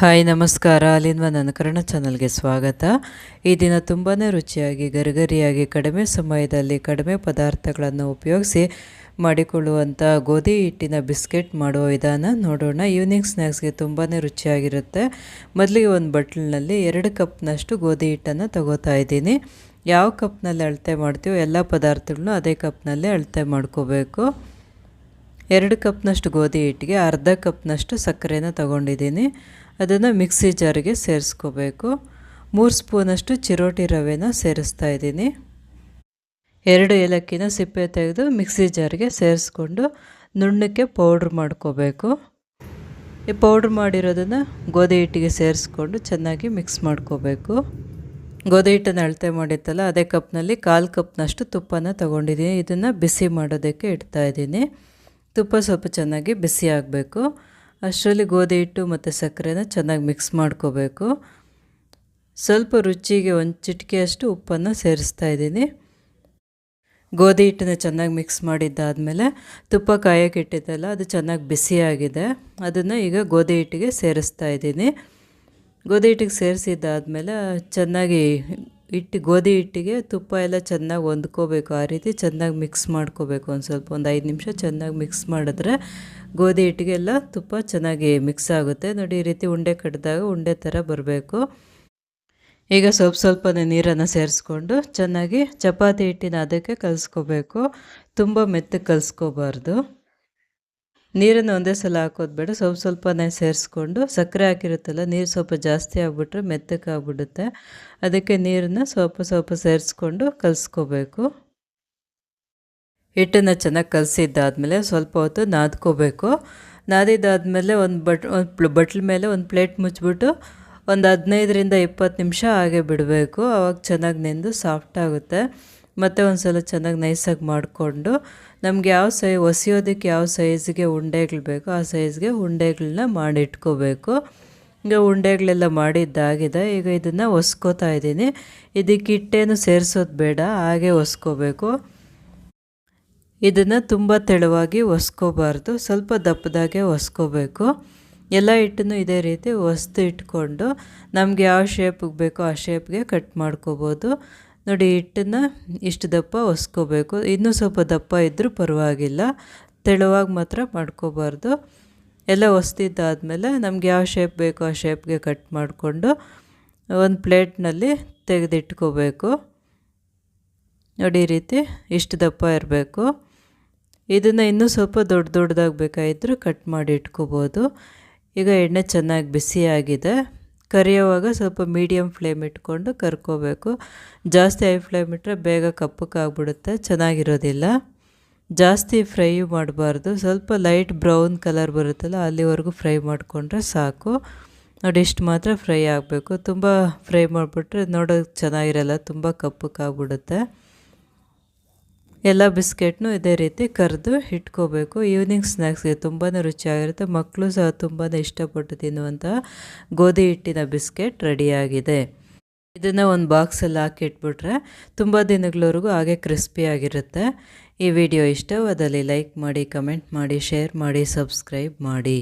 Hi, ನಮಸ್ಕಾರ. ಅಲ್ಲಿಂದ ನನ್ನ ಚಾನಲ್ಗೆ ಸ್ವಾಗತ. ಈ ದಿನ ತುಂಬಾ ರುಚಿಯಾಗಿ, ಗರಿಗರಿಯಾಗಿ, ಕಡಿಮೆ ಸಮಯದಲ್ಲಿ ಕಡಿಮೆ ಪದಾರ್ಥಗಳನ್ನು ಉಪಯೋಗಿಸಿ ಮಾಡಿಕೊಳ್ಳುವಂಥ ಗೋಧಿ ಹಿಟ್ಟಿನ ಬಿಸ್ಕೆಟ್ ಮಾಡುವ ವಿಧಾನ ನೋಡೋಣ. ಈವ್ನಿಂಗ್ ಸ್ನ್ಯಾಕ್ಸ್ಗೆ ತುಂಬಾ ರುಚಿಯಾಗಿರುತ್ತೆ. ಮೊದಲಿಗೆ ಒಂದು ಬಟ್ಲಿನಲ್ಲಿ ಎರಡು ಕಪ್ನಷ್ಟು ಗೋಧಿ ಹಿಟ್ಟನ್ನು ತಗೋತಾ ಇದ್ದೀನಿ. ಯಾವ ಕಪ್ನಲ್ಲಿ ಅಳತೆ ಮಾಡ್ತೀವೋ ಎಲ್ಲ ಪದಾರ್ಥಗಳನ್ನೂ ಅದೇ ಕಪ್ನಲ್ಲೇ ಅಳತೆ ಮಾಡ್ಕೋಬೇಕು. ಎರಡು ಕಪ್ನಷ್ಟು ಗೋಧಿ ಹಿಟ್ಟಿಗೆ, ಅರ್ಧ ಕಪ್ನಷ್ಟು ಸಕ್ಕರೆನ ತಗೊಂಡಿದ್ದೀನಿ. ಅದನ್ನು ಮಿಕ್ಸಿ ಜಾರಿಗೆ ಸೇರಿಸ್ಕೋಬೇಕು. ಮೂರು ಸ್ಪೂನಷ್ಟು ಚಿರೋಟಿ ರವೆನ ಸೇರಿಸ್ತಾ ಇದ್ದೀನಿ. ಎರಡು ಏಲಕ್ಕಿನ ಸಿಪ್ಪೆ ತೆಗೆದು ಮಿಕ್ಸಿ ಜಾರಿಗೆ ಸೇರಿಸ್ಕೊಂಡು ನುಣ್ಣಕ್ಕೆ ಪೌಡ್ರ್ ಮಾಡ್ಕೋಬೇಕು. ಈ ಪೌಡ್ರ್ ಮಾಡಿರೋದನ್ನು ಗೋಧಿ ಹಿಟ್ಟಿಗೆ ಸೇರಿಸ್ಕೊಂಡು ಚೆನ್ನಾಗಿ ಮಿಕ್ಸ್ ಮಾಡ್ಕೋಬೇಕು. ಗೋಧಿ ಹಿಟ್ಟನ್ನು ಅಳತೆ ಮಾಡಿತ್ತಲ್ಲ, ಅದೇ ಕಪ್ನಲ್ಲಿ ಕಾಲು ಕಪ್ನಷ್ಟು ತುಪ್ಪನ ತೊಗೊಂಡಿದ್ದೀನಿ. ಇದನ್ನು ಬಿಸಿ ಮಾಡೋದಕ್ಕೆ ಇಡ್ತಾ ಇದ್ದೀನಿ. ತುಪ್ಪ ಸ್ವಲ್ಪ ಚೆನ್ನಾಗಿ ಬಿಸಿ ಆಗಬೇಕು. ಅಷ್ಟರಲ್ಲಿ ಗೋಧಿ ಹಿಟ್ಟು ಮತ್ತು ಸಕ್ಕರೆನ ಚೆನ್ನಾಗಿ ಮಿಕ್ಸ್ ಮಾಡ್ಕೋಬೇಕು. ಸ್ವಲ್ಪ ರುಚಿಗೆ ಒಂದು ಚಿಟಿಕೆಯಷ್ಟು ಉಪ್ಪನ್ನು ಸೇರಿಸ್ತಾ ಇದ್ದೀನಿ. ಗೋಧಿ ಹಿಟ್ಟನ್ನ ಚೆನ್ನಾಗಿ ಮಿಕ್ಸ್ ಮಾಡಿದ್ದಾದಮೇಲೆ ತುಪ್ಪ ಕಾಯೋಕೆ ಇಟ್ಟಿದ್ದಲ್ಲ, ಅದು ಚೆನ್ನಾಗಿ ಬಿಸಿಯಾಗಿದೆ. ಅದನ್ನು ಈಗ ಗೋಧಿ ಹಿಟ್ಟಿಗೆ ಸೇರಿಸ್ತಾ ಇದ್ದೀನಿ. ಗೋಧಿ ಹಿಟ್ಟಿಗೆ ಸೇರಿಸಿದ್ದಾದಮೇಲೆ ಚೆನ್ನಾಗಿ ಹಿಟ್ಟು, ಗೋಧಿ ಹಿಟ್ಟಿಗೆ ತುಪ್ಪ ಎಲ್ಲ ಚೆನ್ನಾಗಿ ಹೊಂದ್ಕೋಬೇಕು. ಆ ರೀತಿ ಚೆನ್ನಾಗಿ ಮಿಕ್ಸ್ ಮಾಡ್ಕೋಬೇಕು ಒಂದು ಸ್ವಲ್ಪ, ಒಂದು ಐದು ನಿಮಿಷ ಚೆನ್ನಾಗಿ ಮಿಕ್ಸ್ ಮಾಡಿದ್ರೆ ಗೋಧಿ ಹಿಟ್ಟಿಗೆಲ್ಲ ತುಪ್ಪ ಚೆನ್ನಾಗಿ ಮಿಕ್ಸ್ ಆಗುತ್ತೆ. ನೋಡಿ, ಈ ರೀತಿ ಉಂಡೆ ಕಟ್ಟಿದಾಗ ಉಂಡೆ ಥರ ಬರಬೇಕು. ಈಗ ಸ್ವಲ್ಪ ಸ್ವಲ್ಪನೇ ನೀರನ್ನು ಸೇರಿಸ್ಕೊಂಡು ಚೆನ್ನಾಗಿ ಚಪಾತಿ ಹಿಟ್ಟಿನ ಅದಕ್ಕೆ ಕಲಿಸ್ಕೋಬೇಕು. ತುಂಬ ಮೆತ್ತಗೆ ಕಲಿಸ್ಕೋಬಾರ್ದು. ನೀರನ್ನು ಒಂದೇ ಸಲ ಹಾಕೋದು ಬೇಡ, ಸ್ವಲ್ಪ ಸ್ವಲ್ಪನೇ ಸೇರಿಸ್ಕೊಂಡು ಸಕ್ಕರೆ ಹಾಕಿರುತ್ತಲ್ಲ, ನೀರು ಸ್ವಲ್ಪ ಜಾಸ್ತಿ ಆಗಿಬಿಟ್ರೆ ಮೆತ್ತಕ್ಕಾಗ್ಬಿಡುತ್ತೆ ಅದಕ್ಕೆ ನೀರನ್ನು ಸ್ವಲ್ಪ ಸ್ವಲ್ಪ ಸೇರಿಸ್ಕೊಂಡು ಕಲಿಸ್ಕೋಬೇಕು. ಹಿಟ್ಟನ್ನು ಚೆನ್ನಾಗಿ ಕಲಸಿದ್ದಾದಮೇಲೆ ಸ್ವಲ್ಪ ಹೊತ್ತು ನಾದ್ಕೋಬೇಕು. ನಾದಿದ್ದಾದಮೇಲೆ ಒಂದು ಬಟ್, ಒಂದು ಬಟ್ಲ ಮೇಲೆ ಒಂದು ಪ್ಲೇಟ್ ಮುಚ್ಚಿಬಿಟ್ಟು ಒಂದು ಹದಿನೈದರಿಂದ ಇಪ್ಪತ್ತು ನಿಮಿಷ ಹಾಗೆ ಬಿಡಬೇಕು. ಆವಾಗ ಚೆನ್ನಾಗಿ ನೆಂದು ಸಾಫ್ಟ್ ಆಗುತ್ತೆ. ಮತ್ತು ಒಂದು ಸಲ ಚೆನ್ನಾಗಿ ನೈಸಾಗಿ ಮಾಡಿಕೊಂಡು ನಮ್ಗೆ ಯಾವ ಸೈ ಒಸಿಯೋದಕ್ಕೆ ಯಾವ ಸೈಜ್ಗೆ ಉಂಡೆಗಳು ಬೇಕೋ ಆ ಸೈಜ್ಗೆ ಉಂಡೆಗಳನ್ನ ಮಾಡಿಟ್ಕೋಬೇಕು. ಈಗ ಉಂಡೆಗಳೆಲ್ಲ ಮಾಡಿದ್ದಾಗಿದೆ. ಈಗ ಇದನ್ನು ಒಸ್ಕೋತಾ ಇದ್ದೀನಿ. ಇದಕ್ಕೆ ಹಿಟ್ಟೇನು ಸೇರಿಸೋದು ಬೇಡ, ಹಾಗೆ ಒಸ್ಕೋಬೇಕು. ಇದನ್ನು ತುಂಬ ತೆಳುವಾಗಿ ಒಸ್ಕೋಬಾರ್ದು, ಸ್ವಲ್ಪ ದಪ್ಪದಾಗೆ ಒಸ್ಕೋಬೇಕು. ಎಲ್ಲ ಹಿಟ್ಟನ್ನು ಇದೇ ರೀತಿ ಒಸ್ದು ಇಟ್ಕೊಂಡು ನಮಗೆ ಯಾವ ಶೇಪಿಗೆ ಬೇಕೋ ಆ ಶೇಪ್ಗೆ ಕಟ್ ಮಾಡ್ಕೋಬೋದು. ನೋಡಿ, ಹಿಟ್ಟನ್ನು ಇಷ್ಟು ದಪ್ಪ ಒಸ್ಕೋಬೇಕು. ಇನ್ನೂ ಸ್ವಲ್ಪ ದಪ್ಪ ಇದ್ದರೂ ಪರವಾಗಿಲ್ಲ. ತೆಳುವಾಗಿ ಮಾತ್ರ ಮಾಡ್ಕೋಬಾರ್ದು. ಎಲ್ಲ ಒಸ್ತಿದ್ದಾದಮೇಲೆ ನಮ್ಗೆ ಯಾವ ಶೇಪ್ ಬೇಕೋ ಆ ಶೇಪ್ಗೆ ಕಟ್ ಮಾಡಿಕೊಂಡು ಒಂದು ಪ್ಲೇಟ್ನಲ್ಲಿ ತೆಗೆದಿಟ್ಕೋಬೇಕು. ನೋಡಿ, ಈ ರೀತಿ ಇಷ್ಟು ದಪ್ಪ ಇರಬೇಕು. ಇದನ್ನು ಇನ್ನೂ ಸ್ವಲ್ಪ ದೊಡ್ಡ ದೊಡ್ಡದಾಗಿ ಬೇಕಾಗಿದ್ದರೂ ಕಟ್ ಮಾಡಿ ಇಟ್ಕೋಬೋದು. ಈಗ ಎಣ್ಣೆ ಚೆನ್ನಾಗಿ ಬಿಸಿಯಾಗಿದೆ. ಕರಿಯೋವಾಗ ಸ್ವಲ್ಪ ಮೀಡಿಯಮ್ ಫ್ಲೇಮ್ ಇಟ್ಕೊಂಡು ಕರ್ಕೋಬೇಕು. ಜಾಸ್ತಿ ಹೈ ಫ್ಲೇಮ್ ಇಟ್ಟರೆ ಬೇಗ ಕಪ್ಪಕ್ಕಾಗ್ಬಿಡುತ್ತೆ ಚೆನ್ನಾಗಿರೋದಿಲ್ಲ. ಜಾಸ್ತಿ ಫ್ರೈ ಮಾಡಬಾರ್ದು. ಸ್ವಲ್ಪ ಲೈಟ್ ಬ್ರೌನ್ ಕಲರ್ ಬರುತ್ತಲ್ಲ, ಅಲ್ಲಿವರೆಗೂ ಫ್ರೈ ಮಾಡಿಕೊಂಡ್ರೆ ಸಾಕು. ನೋಡಿ, ಇಷ್ಟು ಮಾತ್ರ ಫ್ರೈ ಆಗಬೇಕು. ತುಂಬ ಫ್ರೈ ಮಾಡಿಬಿಟ್ರೆ ನೋಡೋಕ್ಕೆ ಚೆನ್ನಾಗಿರಲ್ಲ, ತುಂಬ ಕಪ್ಪಕ್ಕಾಗ್ಬಿಡುತ್ತೆ ಎಲ್ಲ ಬಿಸ್ಕೆಟ್ನು ಇದೇ ರೀತಿ ಕರೆದು ಇಟ್ಕೋಬೇಕು. ಈವ್ನಿಂಗ್ ಸ್ನ್ಯಾಕ್ಸ್ಗೆ ತುಂಬಾ ರುಚಿಯಾಗಿರುತ್ತೆ. ಮಕ್ಕಳು ಸಹ ತುಂಬಾ ಇಷ್ಟಪಟ್ಟು ತಿನ್ನುವಂತಹ ಗೋಧಿ ಹಿಟ್ಟಿನ ಬಿಸ್ಕೆಟ್ ರೆಡಿಯಾಗಿದೆ. ಇದನ್ನು ಒಂದು ಬಾಕ್ಸಲ್ಲಿ ಹಾಕಿ ಇಟ್ಬಿಟ್ರೆ ತುಂಬ ದಿನಗಳವರೆಗೂ ಹಾಗೆ ಕ್ರಿಸ್ಪಿಯಾಗಿರುತ್ತೆ ಈ ವಿಡಿಯೋ ಇಷ್ಟವಾದಲ್ಲಿ ಲೈಕ್ ಮಾಡಿ, ಕಮೆಂಟ್ ಮಾಡಿ, ಶೇರ್ ಮಾಡಿ, ಸಬ್ಸ್ಕ್ರೈಬ್ ಮಾಡಿ.